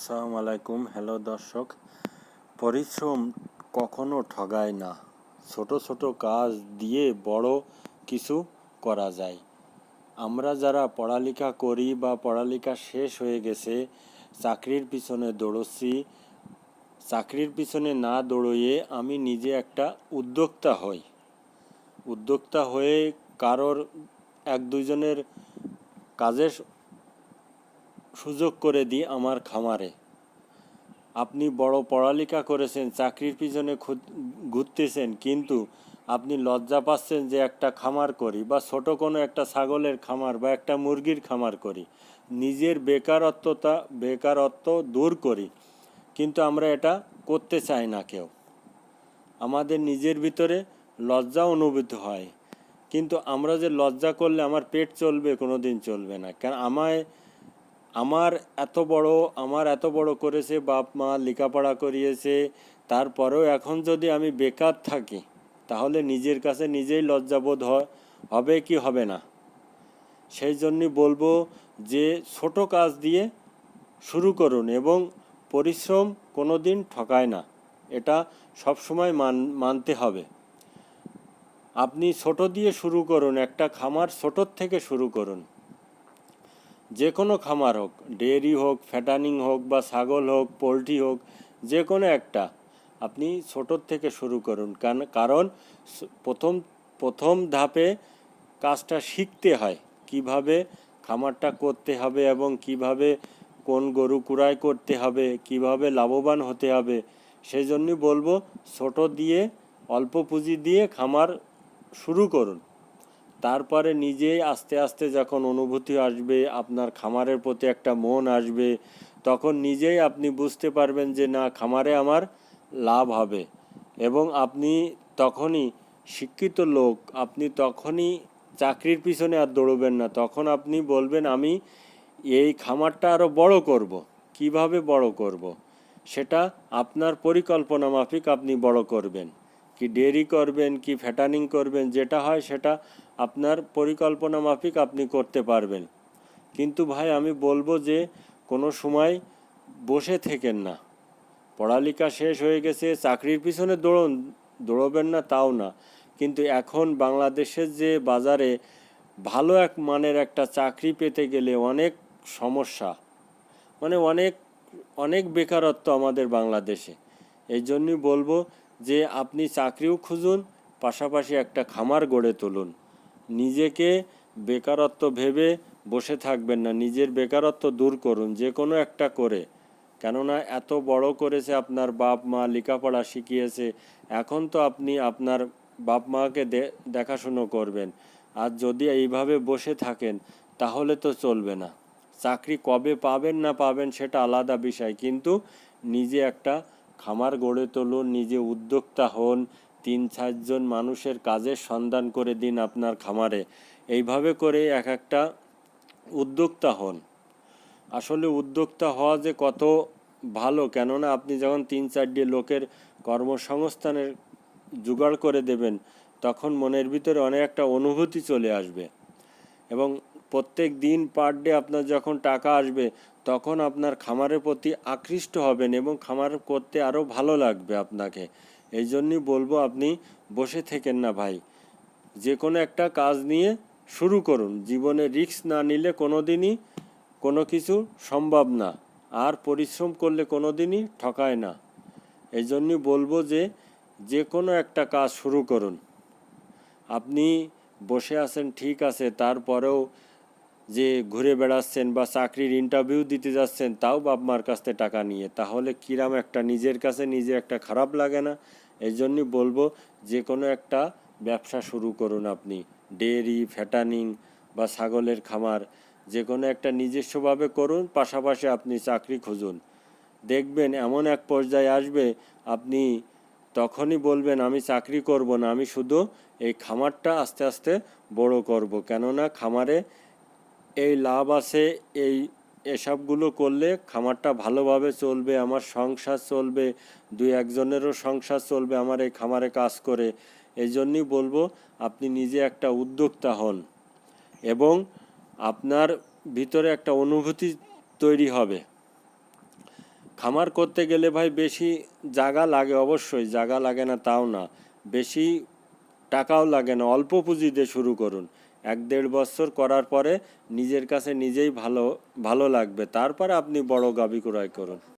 আসসালামু আলাইকুম। হ্যালো দর্শক, পরিশ্রম কখনো ঠগায় না। ছোট ছোট কাজ দিয়ে বড় কিছু করা যায়। আমরা যারা পড়ালেখা করি বা পড়ালেখা শেষ হয়ে গেছে, চাকরির পিছনে দৌড়চ্ছি। চাকরির পিছনে না দৌড়িয়ে আমি নিজে একটা উদ্যোক্তা হই। উদ্যোক্তা হয়ে কারোর এক দুইজনের কাজের সুযোগ করে দিই আমার খামারে। আপনি বড় পড়ালেখা করেছেন, চাকরির পিছনে ঘুরতেছেন, কিন্তু আপনি লজ্জা পাচ্ছেন যে একটা খামার করি বা ছোট কোনো একটা ছাগলের খামার বা একটা মুরগির খামার করি। নিজের বেকারত্বতা, বেকারত্ব দূর করি, কিন্তু আমরা এটা করতে চাই না কেউ। আমাদের নিজের ভিতরে লজ্জা অনুভূত হয়, কিন্তু আমরা যে লজ্জা করলে আমার পেট চলবে কোনো দিন চলবে না। কারণ আমায় আমার এত বড়, আমার এত বড় করেছে, বাপ মা লেখাপড়া করিয়েছে, তারপরেও এখন যদি আমি বেকার থাকি, তাহলে নিজের কাছে নিজেই লজ্জাবোধ হবে কি হবে না? সেই জন্যই বলব যে ছোট কাজ দিয়ে শুরু করুন এবং পরিশ্রম কোনো দিন ঠকায় না, এটা সবসময় মান, মানতে হবে। আপনি ছোট দিয়ে শুরু করুন, একটা খামার ছোটোর থেকে শুরু করুন। যে কোনো খামার হোক, ডেয়ারি হোক, ফ্যাটানিং হোক বা ছাগল হোক, পোলট্রি হোক, যে কোনো একটা আপনি ছোটোর থেকে শুরু করুন। কারণ প্রথম প্রথম ধাপে কাজটা শিখতে হয় কীভাবে খামারটা করতে হবে এবং কীভাবে কোন গরু কুড়াই করতে হবে, কীভাবে লাভবান হতে হবে সেই জন্যই বলব ছোট দিয়ে অল্প পুঁজি দিয়ে খামার শুরু করুন। তারপরে নিজেই আস্তে আস্তে যখন অনুভূতি আসবে, আপনার খামারের প্রতি একটা মন আসবে, তখন নিজেই আপনি বুঝতে পারবেন যে না, খামারে আমার লাভ হবে এবং আপনি তখনই শিক্ষিত লোক, আপনি তখনই চাকরির পিছনে আর দৌড়বেন না তখন আপনি বলবেন, আমি এই খামারটা আরও বড় করব। কীভাবে বড় করব। সেটা আপনার পরিকল্পনা মাফিক আপনি বড় করবেন কি ডেরি করবেন, কি ফ্যাটানিং করবেন, যেটা হয় সেটা আপনার পরিকল্পনা মাফিক আপনি করতে পারবেন। কিন্তু ভাই, আমি বলব যে, কোনো সময় বসে থেকেন না। পড়ালেখা শেষ হয়ে গেছে, চাকরির পিছনে দৌড়ন, দৌড়বেন না, তাও না। কিন্তু এখন বাংলাদেশের যে বাজারে ভালো এক মানের একটা চাকরি পেতে গেলে অনেক সমস্যা। মানে অনেক অনেক বেকারত্ব আমাদের বাংলাদেশে। এই জন্যই বলব যে, আপনি চাকরিও খুঁজুন, পাশাপাশি একটা খামার গড়ে তুলুন। নিজেকে বেকারত্ব ভেবে বসে থাকবেন না, নিজের বেকারত্ব দূর করুন, যে কোনো একটা করে। কেননা এত বড় করেছে আপনার বাপ মা, লেখাপড়া শিখিয়েছে, এখন তো আপনি আপনার বাপ মাকে দেখাশুনো করবেন। আর যদি এইভাবে বসে থাকেন, তাহলে তো চলবে না। চাকরি কবে পাবেন না পাবেন সেটা আলাদা বিষয়, কিন্তু নিজে একটা খামার গড়ে তুলুন, নিজে উদ্যোক্তা হন তিন চারজন মানুষের কাজের সন্ধান করে দিন আপনার খামারে। এইভাবে করে এক একটা উদ্যোক্তা হন। আসলে উদ্যোক্তা হওয়া যে কত ভালো, কেননা আপনি যখন তিন চারটি লোকের কর্মসংস্থানের জোগাড় করে দেবেন, তখন মনের ভিতরে অনেক একটা অনুভূতি চলে আসবে। এবং প্রত্যেক দিন পার ডে আপনার যখন টাকা আসবে, তখন আপনার খামারের প্রতি আকৃষ্ট হবেন এবং খামার করতে আরও ভালো লাগবে আপনাকে। এই জন্যই বলব আপনি বসে থেকেন না ভাই। যে কোনো একটা কাজ নিয়ে শুরু করুন। জীবনে রিস্ক না নিলে কোনো দিনই কোনো কিছু সম্ভব না। আর পরিশ্রম করলে কোনো দিনই ঠকায় না। এই জন্যই বলব যে যে কোনো একটা কাজ শুরু করুন। আপনি বসে আছেন, ঠিক আছে, তারপরেও যে ঘুরে বেড়াচ্ছেন বা চাকরির ইন্টারভিউ দিতে যাচ্ছেন, তাও বাপ মার কাছ থেকে টাকা নিয়ে। তাহলে কিরাম একটা নিজের কাছে নিজে একটা খারাপ লাগে না? এই জন্যই বলব, যে কোনো একটা ব্যবসা শুরু করুন আপনি। ডেয়ারি, ফ্যাটানিং বা ছাগলের খামার, যে কোনো একটা নিজস্বভাবে করুন, পাশাপাশি আপনি চাকরি খুঁজুন। দেখবেন এমন এক পর্যায়ে আসবে, আপনি তখনই বলবেন, আমি চাকরি করব না, আমি শুধু এই খামারটা আস্তে আস্তে বড় করব। কেননা খামারে এই লাভ আছে, এই এসবগুলো করলে খামারটা ভালোভাবে চলবে, আমার সংসার চলবে, দুই একজনেরও সংসার চলবে, আমার এই খামারে কাজ করে। এই জন্যই বলব, আপনি নিজে একটা উদ্যোক্তা হন এবং আপনার ভিতরে একটা অনুভূতি তৈরি হবে। খামার করতে গেলে ভাই বেশি জায়গা লাগে অবশ্যই জায়গা লাগে না তাও না। বেশি টাকাও লাগে না, অল্প পুঁজি দিয়ে শুরু করুন। এক দেড় বছর করার পরে নিজের কাছে নিজেই ভালো ভালো লাগবে। তারপরে আপনি বড় গাবি ক্রয় করুন।